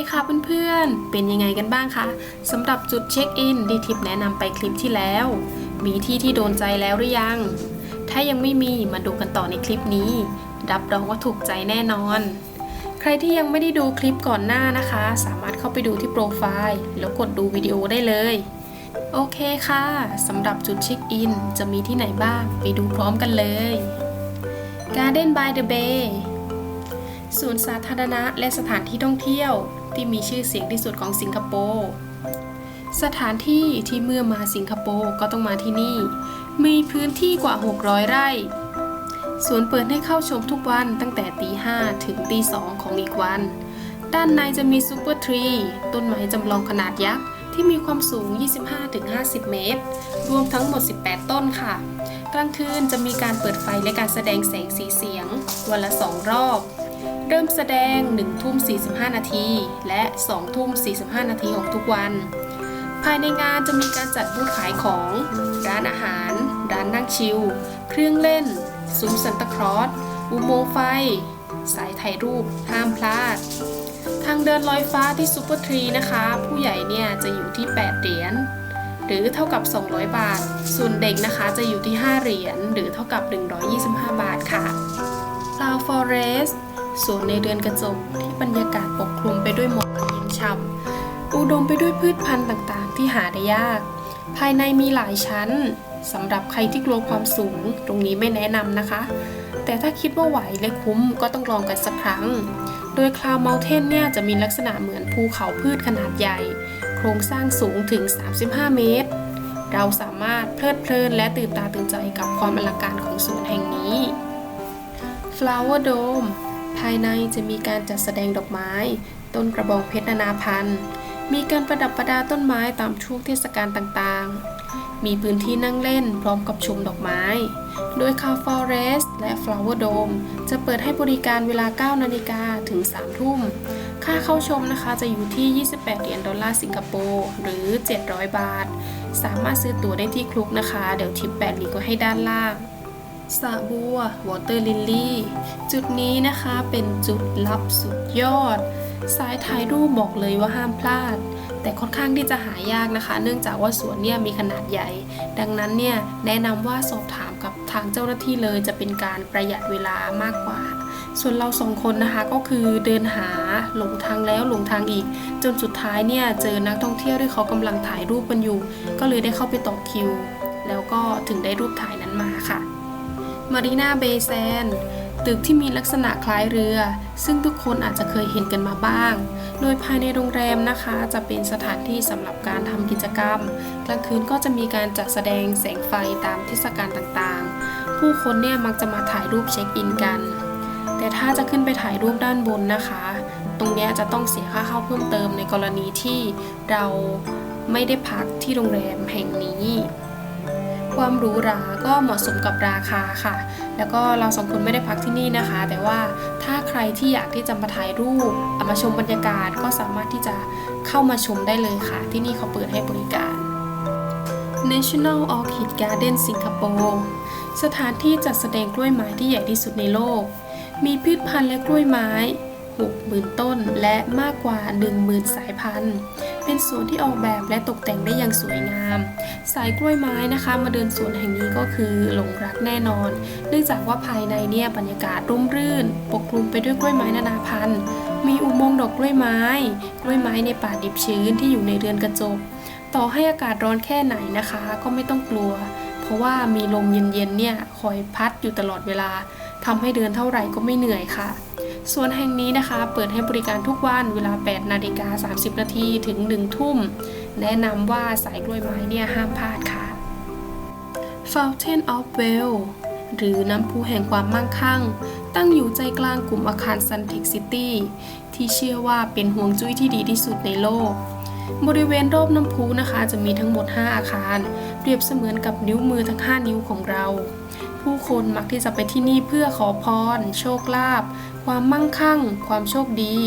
ดีค่ะเพื่อนๆ เป็นยังไงกันบ้างคะสำหรับจุดเช็คอินที่ทิปแนะนำไปคลิปที่แล้ว มีที่ที่โดนใจแล้วหรือยัง ถ้ายังไม่มีมาดูกันต่อในคลิปนี้ รับรองว่าถูกใจแน่นอน ใครที่ยังไม่ได้ดูคลิปก่อนหน้านะคะ สามารถเข้าไปดูที่โปรไฟล์แล้วกดดูวิดีโอได้เลย โอเคค่ะสำหรับจุดเช็คอินจะมีที่ไหนบ้างไปดูพร้อมกันเลย Garden by the Bay ศูนย์สาธารณะและสถานที่ท่องเที่ยว ที่มีชื่อเสียงที่สุดของสิงคโปร์ สถานที่ที่เมื่อมาสิงคโปร์ก็ต้องมาที่นี่ มีพื้นที่กว่า 600 ไร่ สวนเปิดให้เข้าชมทุกวันตั้งแต่ตี5ถึงตี2ของอีกวัน ด้านในจะมีซูเปอร์ทรี ต้นไม้จำลองขนาดยักษ์ที่มีความสูง 25-50 เมตร รวมทั้งหมด 18 ต้นค่ะ กลางคืนจะมีการเปิดไฟและการแสดงแสงสีเสียง วันละ2รอบ เริ่มแสดง 1 ทุ่ม 45 นาที และ 2 ทุ่ม 45 นาทีของทุกวัน ภายในงานจะมีการจัดบูธขายของ ร้านอาหาร ร้านนั่งชิล เครื่องเล่นซุ้มซันตาคลอสอุโมงค์ไฟ สายถ่ายรูป ห้ามพลาด ทางเดินลอยฟ้าที่ซูเปอร์ทรีนะคะ ผู้ใหญ่เนี่ยจะอยู่ที่ 8 เหรียญหรือเท่ากับ 200 บาท ส่วนเด็กนะคะจะอยู่ที่ 5 เหรียญ หรือเท่ากับ 125 บาทค่ะ Cloud Forest ส สวนในเรือนกระจกที่บรรยากาศปกคลุมไปด้วยหมอกเย็นฉ่ำอุดมไปด้วยพืชพันธุ์ต่างๆ ที่หาได้ยาก ภายในมีหลายชั้นสำหรับใครที่กลัวความสูง ตรงนี้ไม่แนะนำนะคะ แต่ถ้าคิดว่าไหวและคุ้มก็ต้องลองกันสักครั้ง โดยคลาวเมลเทนเนี่ยจะมีลักษณะเหมือนภูเขาพืชขนาดใหญ่ โครงสร้างสูงถึง 35 เมตร เราสามารถเพลิดเพลินและตื่นตาตื่นใจกับความอลังการของสวนแห่งนี้ Flower Dome ภายในจะมีการจัดแสดงดอกไม้ ต้นกระบองเพชรนานาพันธุ์ มีการประดับประดาต้นไม้ตามช่วงเทศกาลต่างๆ มีพื้นที่นั่งเล่นพร้อมกับชมดอกไม้ โดย c a f Forest และ Flower Dome จะเปิดให้บริการเวลา 9 นาฬิกาถึง 3 ทุ่ม ค่าเข้าชมนะคะจะอยู่ที่ 28 เหรียญดอลลาร์สิงคโปร์หรือ 700 บาท สามารถซื้อตั๋วได้ที่คลุกนะคะ เดี๋ยวทิปแปดลิงก์ไว้ให้ด้านล่าง สระบัววอเตอร์ลิลลี่จุดนี้นะคะเป็นจุดลับสุดยอด สายถ่ายรูปบอกเลยว่าห้ามพลาด แต่ค่อนข้างที่จะหายากนะคะ เนื่องจากว่าสวนเนี่ยมีขนาดใหญ่ ดังนั้นเนี่ยแนะนำว่าสอบถามกับทางเจ้าหน้าที่เลยจะเป็นการประหยัดเวลามากกว่า ส่วนเราสองคนนะคะก็คือเดินหาหลงทางแล้วหลงทางอีก จนสุดท้ายเนี่ยเจอนักท่องเที่ยวที่เขากำลังถ่ายรูปกันอยู่ ก็เลยได้เข้าไปต่อคิว แล้วก็ถึงได้รูปถ่ายนั้นมาค่ะ มารีนาเบย์แซนตึกที่มีลักษณะคล้ายเรือ ซึ่งทุกคนอาจจะเคยเห็นกันมาบ้าง โดยภายในโรงแรมนะคะ จะเป็นสถานที่สำหรับการทำกิจกรรม กลางคืนก็จะมีการจัดแสดงแสงไฟตามเทศกาลต่างๆ ผู้คนเนี่ยมักจะมาถ่ายรูปเช็คอินกัน แต่ถ้าจะขึ้นไปถ่ายรูปด้านบนนะคะ ตรงเนี้ยจะต้องเสียค่าเข้าเพิ่มเติมในกรณีที่เราไม่ได้พักที่โรงแรมแห่งนี้ ความหรูหราก็เหมาะสมกับราคาค่ะ แล้วก็เราสองคนไม่ได้พักที่นี่นะคะ แต่ว่าถ้าใครที่อยากที่จะมาถ่ายรูปเอามาชมบรรยากาศก็สามารถที่จะเข้ามาชมได้เลยค่ะ ที่นี่เขาเปิดให้บริการ National Orchid Garden สิงคโปร์สถานที่จัดแสดงกล้วยไม้ที่ใหญ่ที่สุดในโลก มีพืชพันธุ์และกล้วยไม้ 60,000 ต้นและมากกว่า 10,000 สายพันธุ์ เป็นสวนที่ออกแบบและตกแต่งได้อย่างสวยงาม สายกล้วยไม้นะคะ มาเดินสวนแห่งนี้ก็คือหลงรักแน่นอน เนื่องจากว่าภายในเนี่ยบรรยากาศร่มรื่น ปกคลุมไปด้วยกล้วยไม้นานาพันธุ์ มีอุโมงค์ดอกกล้วยไม้ กล้วยไม้ในป่าดิบชื้นที่อยู่ในเรือนกระจก ต่อให้อากาศร้อนแค่ไหนนะคะ ก็ไม่ต้องกลัว เพราะว่ามีลมเย็นๆเนี่ยคอยพัดอยู่ตลอดเวลาทำให้เดินเท่าไหร่ก็ไม่เหนื่อยค่ะ ส่วนแห่งนี้นะคะ เปิดให้บริการทุกวันเวลา 8 นาฬิกา 30 นาทีถึง 1 ทุ่ม แนะนำว่าสายกล้วยไม้เนี่ยห้ามพลาดค่ะ Fountain of Well หรือน้ำพุแห่งความมั่งคั่ง ตั้งอยู่ใจกลางกลุ่มอาคาร Suntec City ที่เชื่อว่าเป็นห่วงจุ้ยที่ดีที่สุดในโลก บริเวณรอบน้ำพุนะคะ จะมีทั้งหมด 5 อาคาร เปรียบเสมือนกับนิ้วมือทั้ง 5 นิ้วของเรา ผู้คนมักที่จะไปที่นี่เพื่อขอพร โชคลาภความมั่งคั่ง ความโชคดี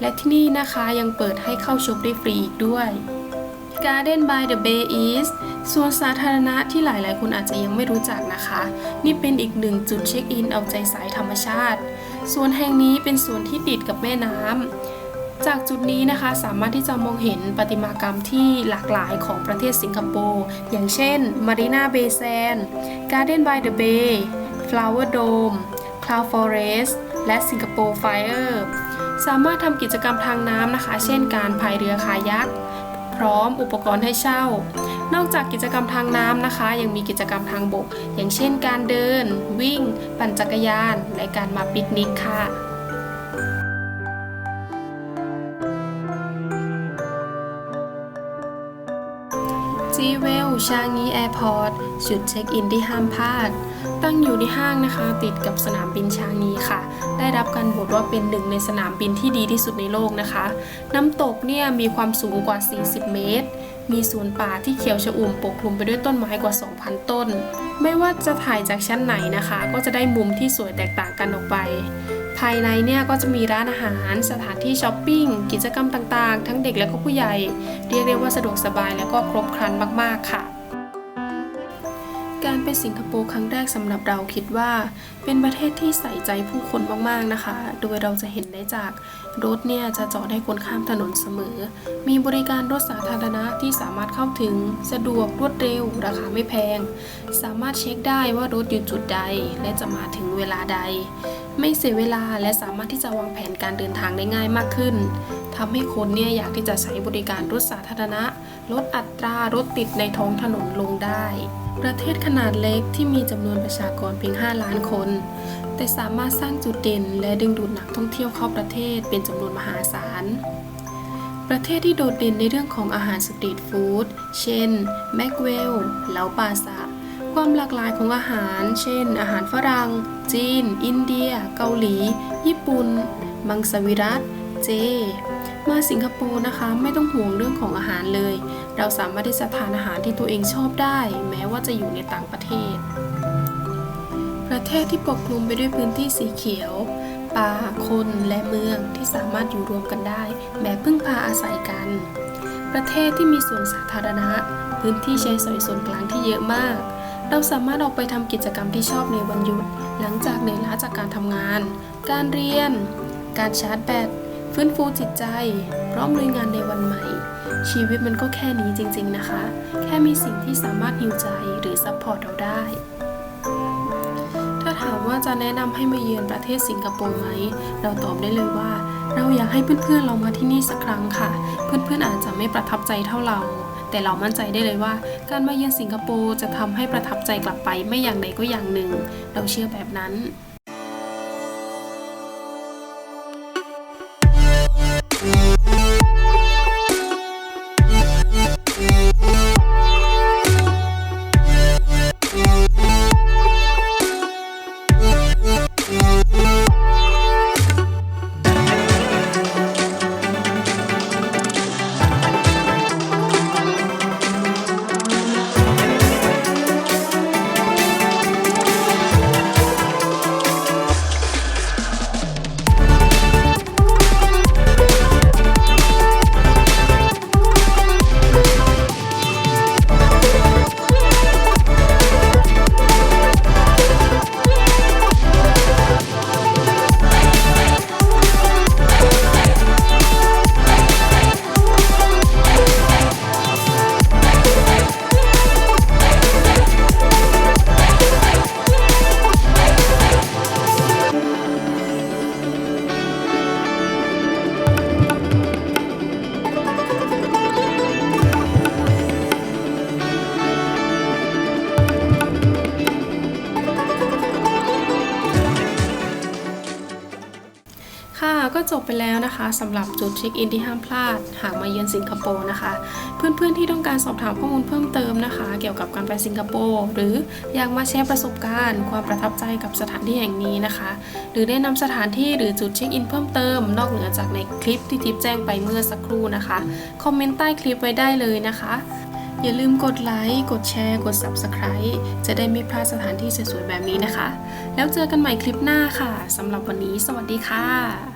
และที่นี่นะคะยังเปิดให้เข้าชมได้ฟรีอีกด้วย Garden by the Bay East สวนสาธารณะที่หลายๆ คนอาจจะยังไม่รู้จักนะคะ นี่เป็นอีกหนึ่งจุดเช็คอินเอาใจสายธรรมชาติสวนแห่งนี้เป็นสวนที่ติดกับแม่น้ำ จากจุดนี้นะคะสามารถที่จะมองเห็นประติมากรรมที่หลากหลายของประเทศสิงคโปร์ อย่างเช่น Marina Bay Sands Garden by the Bay Flower Dome Cloud Forest และ Singapore Fire สามารถทำกิจกรรมทางน้ำนะคะ เช่นการพายเรือคายัก พร้อมอุปกรณ์ให้เช่า นอกจากกิจกรรมทางน้ำนะคะ ยังมีกิจกรรมทางบก อย่างเช่นการเดิน วิ่ง ปั่นจักรยาน และการมาปิกนิกค่ะ จีเวลชางีแอร์พอร์ตจุดเช็คอินที่ห้ามพลาด ตั้งอยู่ในห้างนะคะ ติดกับสนามบินชางีค่ะ ได้รับการโหวตว่าเป็นหนึ่งในสนามบินที่ดีที่สุดในโลกนะคะ น้ำตกเนี่ยมีความสูงกว่า 40 เมตร มีสวนป่าที่เขียวชอุ่มปกคลุมไปด้วยต้นไม้กว่า 2,000 ต้น ไม่ว่าจะถ่ายจากชั้นไหนนะคะ ก็จะได้มุมที่สวยแตกต่างกันออกไป ภายในเนี่ยก็จะมีร้านอาหาร สถานที่ช้อปปิ้ง กิจกรรมต่างๆ ทั้งเด็กและก็ผู้ใหญ่ เรียกได้ว่าสะดวกสบายและก็ครบครันมากๆค่ะ การไปสิงคโปร์ครั้งแรกสำหรับเราคิดว่า เป็นประเทศที่ใส่ใจผู้คนมากๆนะคะ โดยเราจะเห็นได้จากรถเนี่ยจะจอดให้คนข้ามถนนเสมอ มีบริการรถสาธารณะที่สามารถเข้าถึงสะดวกรวดเร็ว ราคาไม่แพง สามารถเช็คได้ว่ารถอยู่จุดใดและจะมาถึงเวลาใด ไม่เสียเวลาและสามารถที่จะวางแผนการเดินทางได้ง่ายมากขึ้นทำให้คนเนี่ยอยากที่จะใช้บริการรถสาธารณะ ลดอัตรารถติดในท้องถนนลงได้ ประเทศขนาดเล็กที่มีจำนวนประชากรเพียง 5 ล้านคน แต่สามารถสร้างจุดเด่น และดึงดูดนักท่องเที่ยวเข้าประเทศเป็นจำนวนมหาศาลประเทศที่โดดเด่นในเรื่องของอาหารสตรีทฟู้ด เช่น แมกเวล เหลาปาซา ความหลากหลายของอาหาร เช่น อาหารฝรั่ง จีน อินเดีย เกาหลี ญี่ปุ่น มังสวิรัต เจ มาสิงคโปร์นะคะไม่ต้องห่วงเรื่องของอาหารเลย เราสามารถที่จะทานอาหารที่ตัวเองชอบได้ แม้ว่าจะอยู่ในต่างประเทศ ประเทศที่ปกคลุมไปด้วยพื้นที่สีเขียวป่าคนและเมืองที่สามารถอยู่รวมกันได้ แบบพึ่งพาอาศัยกัน ประเทศที่มีสวนสาธารณะ พื้นที่ใช้สอยส่วนกลางที่เยอะมาก เราสามารถออกไปทำกิจกรรมที่ชอบในวันหยุด หลังจากเหนื่อยล้าจากการทำงาน การเรียน การชาร์จแบต ฟื้นฟูจิตใจ พร้อมลุยงานในวันใหม่ ชีวิตมันก็แค่นี้จริง ๆนะคะ แค่มีสิ่งที่สามารถฮิวใจหรือซัพพอร์ตเราได้ ถ้าถามว่าจะแนะนำให้มาเยือนประเทศสิงคโปร์ไหม เราตอบได้เลยว่า เราอยากให้เพื่อนๆเรามาที่นี่สักครั้งค่ะ เพื่อนๆอาจจะไม่ประทับใจเท่าเรา แต่เรามั่นใจได้เลยว่า การมาเยือนสิงคโปร์จะทำให้ประทับใจกลับไปไม่อย่างใดก็อย่างหนึ่ง เราเชื่อแบบนั้น ไปแล้วนะคะสำหรับจุดเช็คอินที่ห้ามพลาด หากมาเยือนสิงคโปร์นะคะ เพื่อนๆที่ต้องการสอบถามข้อมูลเพิ่มเติมนะคะ เกี่ยวกับการไปสิงคโปร์หรืออยากมาแชร์ประสบการณ์ ความประทับใจกับสถานที่แห่งนี้นะคะ หรือได้นำสถานที่หรือจุดเช็คอินเพิ่มเติม นอกเหนือจากในคลิปที่ทิปแจ้งไปเมื่อสักครู่นะคะคอมเมนต์ใต้คลิปไว้ได้เลยนะคะอย่าลืมกดไลค์ กดแชร์ กด Subscribe จะได้ไม่พลาดสถานที่สวยๆแบบนี้นะคะ แล้วเจอกันใหม่คลิปหน้าค่ะ สำหรับวันนี้สวัสดีค่ะ